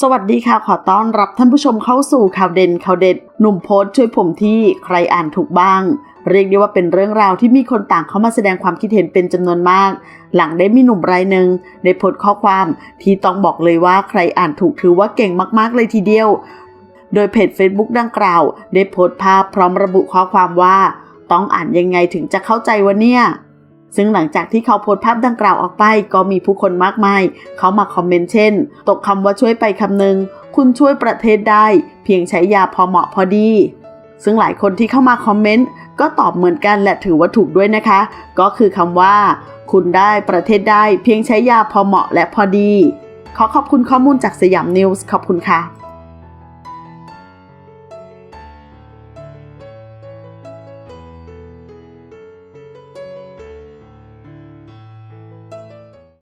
สวัสดีค่ะ ขอต้อนรับท่านผู้ชมเข้าสู่ข่าวเด่นข่าวเด็ด หนุ่มโพสช่วยผมที่ใครอ่านถูกบ้าง เรียกได้ว่าเป็นเรื่องราวที่มีคนต่างเข้ามาแสดงความคิดเห็นเป็นจำนวนมาก หลังได้มีหนุ่มรายหนึ่งได้โพสข้อความที่ต้องบอกเลยว่าใครอ่านถูกถือว่าเก่งมากๆเลยทีเดียว โดยเพจ Facebook ดังกล่าว ได้โพสภาพพร้อมระบุข้อความว่า ต้องอ่านยังไงถึงจะเข้าใจวะเนี่ย ซึ่งหลังจากที่เขาโพสต์ภาพดังกล่าวออกไป ก็มีผู้คนมากมาย เขามาคอมเมนต์เช่น ตกคำว่าช่วยไปคำหนึ่งคุณช่วยประเทศได้ เพียงใช้ยาพอเหมาะพอดี ซึ่งหลายคนที่เข้ามาคอมเมนต์ก็ตอบเหมือนกันและถือว่าถูกด้วยนะคะ ก็คือคำว่า คุณได้ประเทศได้ เพียงใช้ยาพอเหมาะและพอดี ขอขอบคุณข้อมูลจากสยามนิวส์ขอบคุณค่ะ